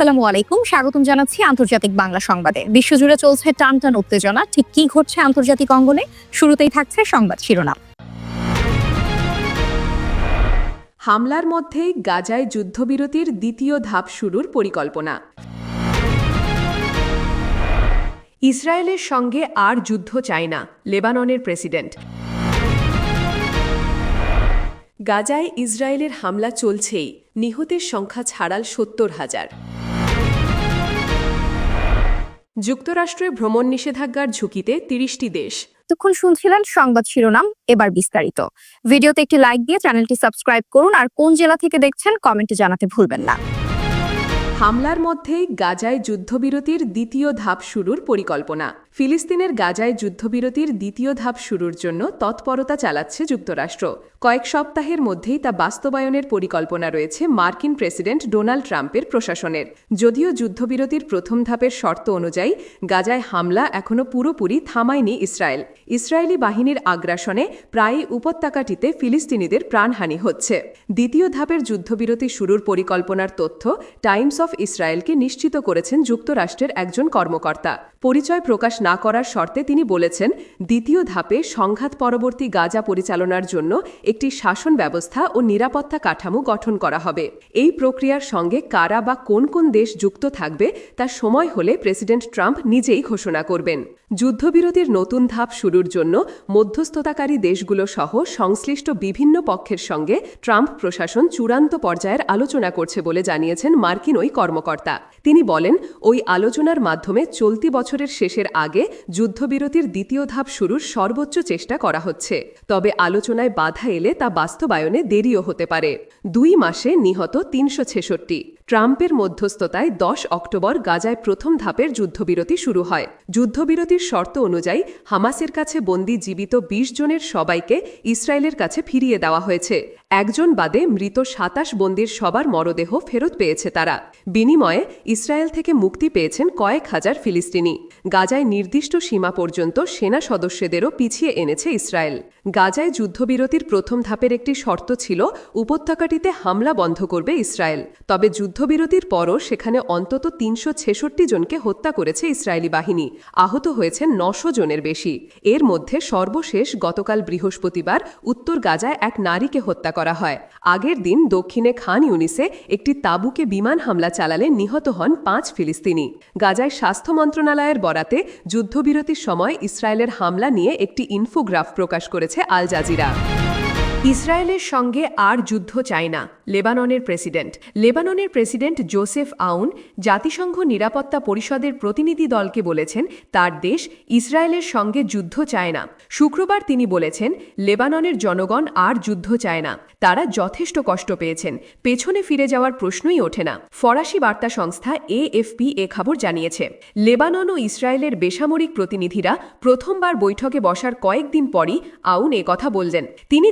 আসসালামু আলাইকুম। স্বাগতম জানাচ্ছি আন্তর্জাতিক বাংলা সংবাদে। বিশ্বজুড়ে চলছে টান টান উত্তেজনা। ঠিক কি ঘটছে আন্তর্জাতিক অঙ্গনে? শুরুতেই থাকছে সংবাদ শিরোনাম। হামলার মধ্যেই গাজায় যুদ্ধবিরতির দ্বিতীয় ধাপ শুরুর পরিকল্পনা। ইসরায়েলের সঙ্গে আর যুদ্ধ চায় না, লেবাননের প্রেসিডেন্ট। গাজায় ইসরায়েলের হামলা চলছেই, নিহতের সংখ্যা ছাড়াল সত্তর হাজার। যুক্তরাষ্ট্রে ভ্রমণ নিষেধাজ্ঞার ঝুঁকিতে তিরিশটি দেশ। এতক্ষণ শুনছিলেন সংবাদ শিরোনাম, এবার বিস্তারিত। ভিডিওতে একটি লাইক দিয়ে চ্যানেলটি সাবস্ক্রাইব করুন আর কোন জেলা থেকে দেখছেন কমেন্টে জানাতে ভুলবেন না। হামলার মধ্যেই গাজায় যুদ্ধবিরতির দ্বিতীয় ধাপ শুরুর পরিকল্পনা। ফিলিস্তিনের গাজায় যুদ্ধবিরতির দ্বিতীয় ধাপ শুরুর জন্য তৎপরতা চালাচ্ছে যুক্তরাষ্ট্র। কয়েক সপ্তাহের মধ্যেই তা বাস্তবায়নের পরিকল্পনা রয়েছে মার্কিন প্রেসিডেন্ট ডোনাল্ড ট্রাম্পের প্রশাসনের। যদিও যুদ্ধবিরতির প্রথম ধাপের শর্ত অনুযায়ী গাজায় হামলা এখনও পুরোপুরি থামায়নি ইসরায়েল। ইসরায়েলি বাহিনীর আগ্রাসনে প্রায়ই উপত্যকাটিতে ফিলিস্তিনিদের প্রাণহানি হচ্ছে। দ্বিতীয় ধাপের যুদ্ধবিরতি শুরুর পরিকল্পনার তথ্য টাইমস অফ ইসরায়েলকে নিশ্চিত করেছেন যুক্তরাষ্ট্রের একজন কর্মকর্তা। পরিচয় প্রকাশ না করার শর্তে তিনি বলেছেন, দ্বিতীয় ধাপে সংঘাত পরবর্তী গাজা পরিচালনার জন্য একটি শাসন ব্যবস্থা ও নিরাপত্তা কাঠামো গঠন করা হবে। এই প্রক্রিয়ার সঙ্গে কারা বা কোন কোন দেশ যুক্ত থাকবে, তা সময় হলে প্রেসিডেন্ট ট্রাম্প নিজেই ঘোষণা করবেন। যুদ্ধবিরতির নতুন ধাপ শুরুর জন্য মধ্যস্থতাকারী দেশগুলো সহ সংশ্লিষ্ট বিভিন্ন পক্ষের সঙ্গে ট্রাম্প প্রশাসন চূড়ান্ত পর্যায়ের আলোচনা করছে বলে জানিয়েছেন মার্কিন ওই কর্মকর্তা। তিনি বলেন, ওই আলোচনার মাধ্যমে চলতি বছরের শেষের আগে যুদ্ধবিরতির দ্বিতীয় ধাপ শুরুর সর্বোচ্চ চেষ্টা করা হচ্ছে। তবে আলোচনায় বাধা এলে তা বাস্তবায়নে দেরিও হতে পারে। দুই মাসে নিহত তিনশো ছেষট্টি। ট্রাম্পের মধ্যস্থতায় দশ অক্টোবর গাজায় প্রথম ধাপের যুদ্ধবিরতি শুরু হয়। যুদ্ধবিরতির শর্ত অনুযায়ী হামাসের কাছে বন্দি জীবিত ২০ জনের সবাইকে ইসরায়েলের কাছে ফিরিয়ে দেওয়া হয়েছে। একজন বাদে মৃত সাতাশ বন্দির সবার মরদেহ ফেরত পেয়েছে তারা। বিনিময়ে ইসরায়েল থেকে মুক্তি পেয়েছেন কয়েক হাজার ফিলিস্তিনি। গাজায় নির্দিষ্ট সীমা পর্যন্ত সেনা সদস্যদেরও পিছিয়ে এনেছে ইসরায়েল। গাজায় যুদ্ধবিরতির প্রথম ধাপের একটি শর্ত ছিল, উপত্যকাটিতে হামলা বন্ধ করবে ইসরায়েল। তবে যুদ্ধবিরতির পরও সেখানে অন্তত তিনশো ছেষট্টি জনকে হত্যা করেছে ইসরায়েলি বাহিনী। আহত হয়েছেন নশো জনের বেশি। এর মধ্যে সর্বশেষ গতকাল বৃহস্পতিবার উত্তর গাজায় এক নারীকে হত্যা করা হয়। আগের দিন দক্ষিণে খান ইউনিসে একটি তাঁবুকে বিমান হামলা চালালে নিহত হন পাঁচ ফিলিস্তিনি। গাজায় স্বাস্থ্য মন্ত্রণালয়ের বরাতে যুদ্ধবিরতির সময় ইসরায়েলের হামলা নিয়ে একটি ইনফোগ্রাফ প্রকাশ করেছে আল জাজিরা। ইসরায়েলের সঙ্গে আর যুদ্ধ চায় না লেবাননের প্রেসিডেন্ট। লেবাননের প্রেসিডেন্ট জোসেফ আউন জাতিসংঘ নিরাপত্তা পরিষদের প্রতিনিধি দলকে বলেছেন, তার দেশ ইসরায়েলের সঙ্গে যুদ্ধ চায় না। শুক্রবার তিনি বলেছেন, লেবাননের জনগণ আর যুদ্ধ চায় না। তারা যথেষ্ট কষ্ট পেয়েছেন। পেছনে ফিরে যাওয়ার প্রশ্নই ওঠে না। ফরাসি বার্তা সংস্থা এএফপি এ খবর জানিয়েছে, লেবানন ও ইসরায়েলের বেসামরিক প্রতিনিধিরা প্রথমবার বৈঠকে বসার কয়েকদিন পরই আউন কথা বললেন। তিনি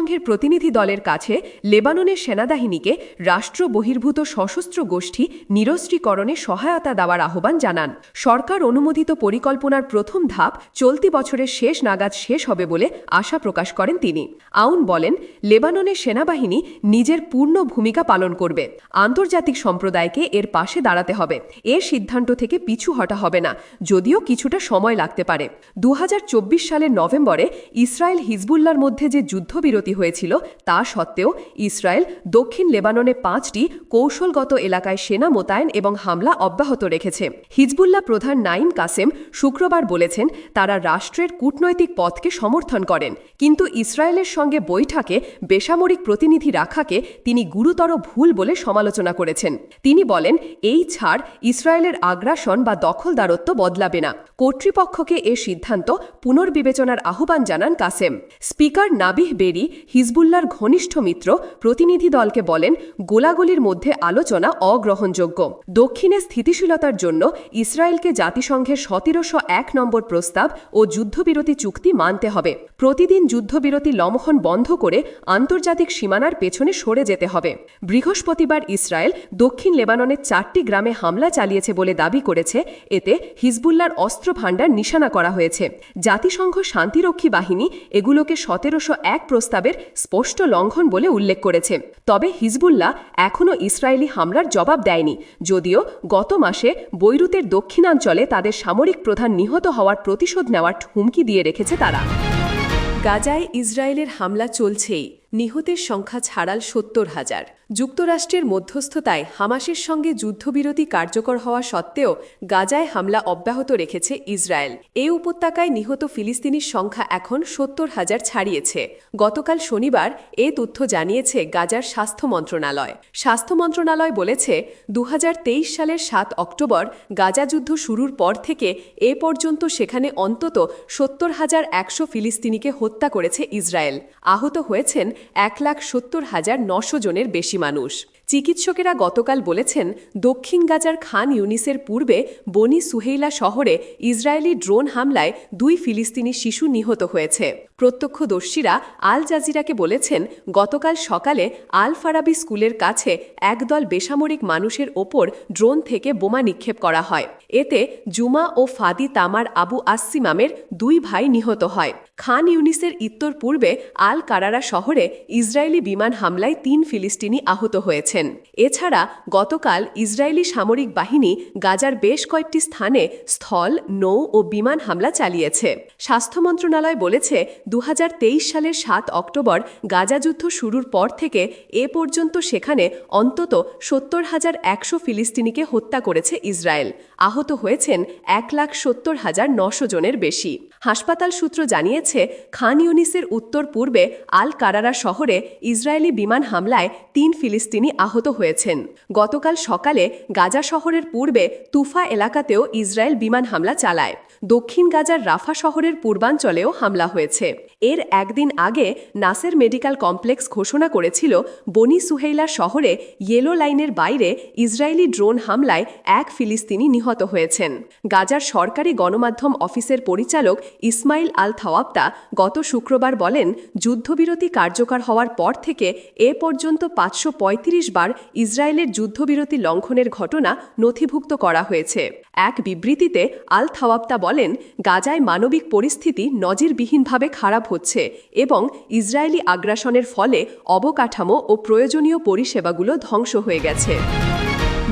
জাতিসংঘের প্রতিনিধি দলের কাছে লেবাননের সেনাবাহিনীকে রাষ্ট্র বহির্ভূত সশস্ত্র গোষ্ঠী নিরস্ত্রীকরণে সহায়তা দেওয়ার আহ্বান জানান। সরকার অনুমোদিত পরিকল্পনার প্রথম ধাপ চলতি বছরের শেষ নাগাদ শেষ হবে বলে আশা প্রকাশ করেন তিনি। আউন বলেন, লেবাননের সেনাবাহিনী নিজের পূর্ণ ভূমিকা পালন করবে। আন্তর্জাতিক সম্প্রদায়কে এর পাশে দাঁড়াতে হবে। এর সিদ্ধান্ত থেকে পিছু হটা হবে না, যদিও কিছুটা সময় লাগতে পারে। দু হাজার চব্বিশ সালের নভেম্বরে ইসরায়েল হিজবুল্লার মধ্যে যে যুদ্ধবিরতি হয়েছিল, তা সত্ত্বেও ইসরায়েল দক্ষিণ লেবাননে পাঁচটি কৌশলগত এলাকায় সেনা মোতায়েন এবং হামলা অব্যাহত রেখেছে। হিজবুল্লাহ প্রধান নাইম কাসেম শুক্রবার বলেছেন, তারা রাষ্ট্রের কূটনৈতিক পথকে সমর্থন করেন, কিন্তু ইসরায়েলের সঙ্গে বৈঠকে বেসামরিক প্রতিনিধি রাখাকে তিনি গুরুতর ভুল বলে সমালোচনা করেছেন। তিনি বলেন, এই ছাড় ইসরায়েলের আগ্রাসন বা দখলদারত্ব বদলাবে না। কর্তৃপক্ষকে এ সিদ্ধান্ত পুনর্বিবেচনার আহ্বান জানান কাসেম। স্পিকার নাবিহ বেরি হিজবুল্লার ঘনিষ্ঠ মিত্র প্রতিনিধি দলকে বলেন, গোলাগুলির মধ্যে আলোচনা অগ্রহণযোগ্য। দক্ষিণে স্থিতিশীলতার জন্য ইসরায়েলকে জাতিসংঘের সতেরোশো এক নম্বর প্রস্তাব ও যুদ্ধবিরতি চুক্তি মানতে হবে। প্রতিদিন যুদ্ধবিরতি লঙ্ঘন বন্ধ করে আন্তর্জাতিক সীমানার পেছনে সরে যেতে হবে। বৃহস্পতিবার ইসরায়েল দক্ষিণ লেবাননের চারটি গ্রামে হামলা চালিয়েছে বলে দাবি করেছে। এতে হিজবুল্লার অস্ত্র ভাণ্ডার নিশানা করা হয়েছে। জাতিসংঘ শান্তিরক্ষী বাহিনী এগুলোকে সতেরোশো এক প্রস্তাব প্রস্তাবের স্পষ্ট লঙ্ঘন বলে উল্লেখ করেছে। তবে হিজবুল্লাহ এখনও ইসরায়েলি হামলার জবাব দেয়নি। যদিও গত মাসে বৈরুতের দক্ষিণাঞ্চলে তাদের সামরিক প্রধান নিহত হওয়ার প্রতিশোধ নেওয়ার হুমকি দিয়ে রেখেছে তারা। গাজায় ইসরায়েলের হামলা চলছেই। নিহতের সংখ্যা ছাড়াল সত্তর হাজার। যুক্তরাষ্ট্রের মধ্যস্থতায় হামাসের সঙ্গে যুদ্ধবিরতি কার্যকর হওয়া সত্ত্বেও গাজায় হামলা অব্যাহত রেখেছে ইসরায়েল। এ উপত্যকায় নিহত ফিলিস্তিনির সংখ্যা এখন সত্তর হাজার ছাড়িয়েছে। গতকাল শনিবার এ তথ্য জানিয়েছে গাজার স্বাস্থ্য মন্ত্রণালয়। স্বাস্থ্য মন্ত্রণালয় বলেছে দু হাজার তেইশ সালের সাত অক্টোবর গাজা যুদ্ধ শুরুর পর থেকে এ পর্যন্ত সেখানে অন্তত সত্তর হাজার একশো ফিলিস্তিনিকে হত্যা করেছে ইসরায়েল। আহত হয়েছেন এক লাখ সত্তর হাজার নশো জনের বেশি মানুষ। চিকিৎসকেরা গতকাল বলেছেন, দক্ষিণ গাজার খান ইউনিসের পূর্বে বনি সুহেইলা শহরে ইসরায়েলি ড্রোন হামলায় দুই ফিলিস্তিনি শিশু নিহত হয়েছে। প্রত্যক্ষদর্শীরা আল জাজিরাকে বলেছেন, গতকাল সকালে আল ফারাবি স্কুলের কাছে একদল বেসামরিক মানুষের ওপর ড্রোন থেকে বোমা নিক্ষেপ করা হয়। এতে জুমা ও ফাদি তামার আবু আসসিমামের দুই ভাই নিহত হয়। খান ইউনিসের ইত্তর পূর্বে আল কারারা শহরে ইসরায়েলি বিমান হামলায় তিন ফিলিস্তিনি আহত হয়েছেন এছাড়া গতকাল ইসরায়েলি সামরিক বাহিনী গাজার বেশ কয়েকটি স্থানে স্থল, নৌ ও বিমান হামলা চালিয়েছে। স্বাস্থ্য মন্ত্রণালয় বলেছে দু হাজার তেইশ সালের সাত অক্টোবর গাজা যুদ্ধ শুরুর পর থেকে এ পর্যন্ত সেখানে অন্তত সত্তর হাজার একশো ফিলিস্তিনিকে হত্যা করেছে ইসরায়েল। আহত হয়েছেন এক লাখ সত্তর হাজার নশো জনের বেশি। হাসপাতাল সূত্র জানিয়েছে, খান ইউনিসের উত্তর পূর্বে আল কারারা শহরে ইসরায়েলি বিমান হামলায় তিন ফিলিস্তিনি আহত হয়েছেন। গতকাল সকালে গাজা শহরের পূর্বে তুফা এলাকাতেও ইসরায়েল বিমান হামলা চালায়। দক্ষিণ গাজার রাফা শহরের পূর্বাঞ্চলেও হামলা হয়েছে। এর একদিন আগে নাসের মেডিকেল কমপ্লেক্স ঘোষণা করেছিল, বনি সুহেইলা শহরে ইয়েলো লাইনের বাইরে ইসরায়েলি ড্রোন হামলায় এক ফিলিস্তিনি নিহত হয়েছেন। গাজার সরকারি গণমাধ্যম অফিসের পরিচালক ইসমাইল আল থাওয়াপ্তা গত শুক্রবার বলেন, যুদ্ধবিরতি কার্যকর হওয়ার পর থেকে এ পর্যন্ত পাঁচশো পঁয়ত্রিশ বার ইসরায়েলের যুদ্ধবিরতি লঙ্ঘনের ঘটনা নথিভুক্ত করা হয়েছে। এক বিবৃতিতে আল থাওয়াপ্তা বলেন, গাজায় মানবিক পরিস্থিতি নজিরবিহীনভাবে খারাপ হচ্ছে এবং ইসরায়েলি আগ্রাসনের ফলে অবকাঠামো ও প্রয়োজনীয় পরিষেবাগুলো ধ্বংস হয়ে গেছে।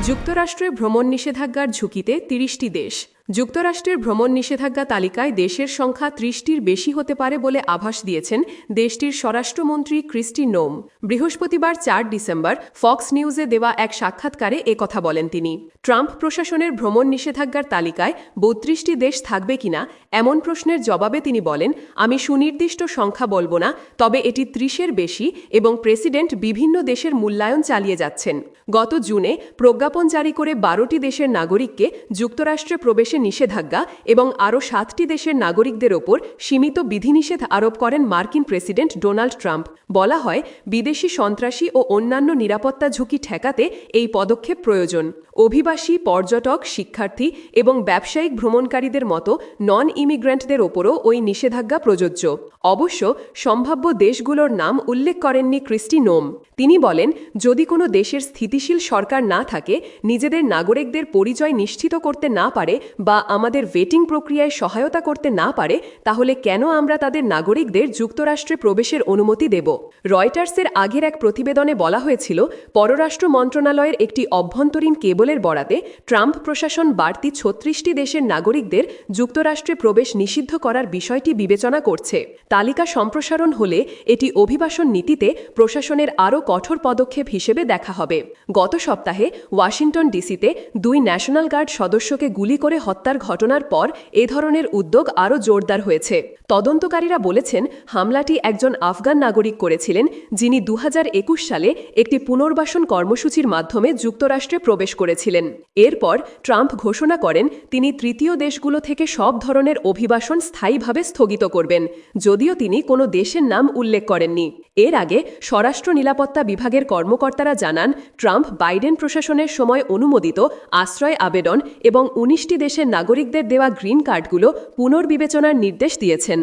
যুক্তরাষ্ট্রে ভ্রমণ নিষেধাজ্ঞার ঝুঁকিতে তিরিশটি দেশ যুক্তরাষ্ট্রের ভ্রমণ নিষেধাজ্ঞা তালিকায় দেশের সংখ্যা ত্রিশটির বেশি হতে পারে বলে আভাস দিয়েছেন দেশটির স্বরাষ্ট্রমন্ত্রী ক্রিস্টি নোম। বৃহস্পতিবার চার ডিসেম্বর ফক্স নিউজে দেওয়া এক সাক্ষাৎকারে কথা বলেন তিনি। ট্রাম্প প্রশাসনের ভ্রমণ নিষেধাজ্ঞার তালিকায় বত্রিশটি দেশ থাকবে কিনা এমন প্রশ্নের জবাবে তিনি বলেন, আমি সুনির্দিষ্ট সংখ্যা বলব না, তবে এটি ত্রিশের বেশি এবং প্রেসিডেন্ট বিভিন্ন দেশের মূল্যায়ন চালিয়ে যাচ্ছেন। গত জুনে প্রজ্ঞাপন জারি করে বারোটি দেশের নাগরিককে যুক্তরাষ্ট্রে প্রবেশে নিষেধাজ্ঞা এবং আরও সাতটি দেশের নাগরিকদের ওপর সীমিত বিধিনিষেধ আরোপ করেন মার্কিন প্রেসিডেন্ট ডোনাল্ড ট্রাম্প। বলা হয়, বিদেশি সন্ত্রাসী ও অন্যান্য নিরাপত্তা ঝুঁকি ঠেকাতে এই পদক্ষেপ প্রয়োজন। অভিবাসী, পর্যটক, শিক্ষার্থী এবং ব্যবসায়িক ভ্রমণকারীদের মতো নন ইমিগ্রেন্টদের ওপরও ওই নিষেধাজ্ঞা প্রযোজ্য। অবশ্য, সম্ভাব্য দেশগুলোর নাম উল্লেখ করেননি ক্রিস্টি নোম। তিনি বলেন, যদি কোনো দেশের স্থিতিশীল সরকার না থাকে, নিজেদের নাগরিকদের পরিচয় নিশ্চিত করতে না পারে বা আমাদের ভেটিং প্রক্রিয়ায় সহায়তা করতে না পারে, তাহলে কেন আমরা তাদের নাগরিকদের যুক্তরাষ্ট্রে প্রবেশের অনুমতি দেব? রয়টার্সের আগের এক প্রতিবেদনে বলা হয়েছিল, পররাষ্ট্র মন্ত্রণালয়ের একটি অভ্যন্তরীণ কেবলের বরাতে ট্রাম্প প্রশাসন বাড়তি ছত্রিশটি দেশের নাগরিকদের যুক্তরাষ্ট্রে প্রবেশ নিষিদ্ধ করার বিষয়টি বিবেচনা করছে। তালিকা সম্প্রসারণ হলে এটি অভিবাসন নীতিতে প্রশাসনের আরও কঠোর পদক্ষেপ হিসেবে দেখা হবে। গত সপ্তাহে ওয়াশিংটন ডিসিতে দুই ন্যাশনাল গার্ড সদস্যকে গুলি করে হত্যার ঘটনার পর এ ধরনের উদ্যোগ আরও জোরদার হয়েছে। তদন্তকারীরা বলেছেন, হামলাটি একজন আফগান নাগরিক করেছিলেন, যিনি দু হাজার একুশ সালে একটি পুনর্বাসন কর্মসূচির মাধ্যমে যুক্তরাষ্ট্রে প্রবেশ করেছিলেন। এরপর ট্রাম্প ঘোষণা করেন, তিনি তৃতীয় দেশগুলো থেকে সব ধরনের অভিবাসন স্থায়ীভাবে স্থগিত করবেন, যদিও তিনি কোনো দেশের নাম উল্লেখ করেননি। এর আগে স্বরাষ্ট্র নিরাপত্তা বিভাগের কর্মকর্তারা জানান, ট্রাম্প বাইডেন প্রশাসনের সময় অনুমোদিত আশ্রয় আবেদন এবং উনিশটি দেশের নাগরিকদের দেওয়া গ্রিন কার্ডগুলো পুনর্বিবেচনার নির্দেশ দিয়েছেন।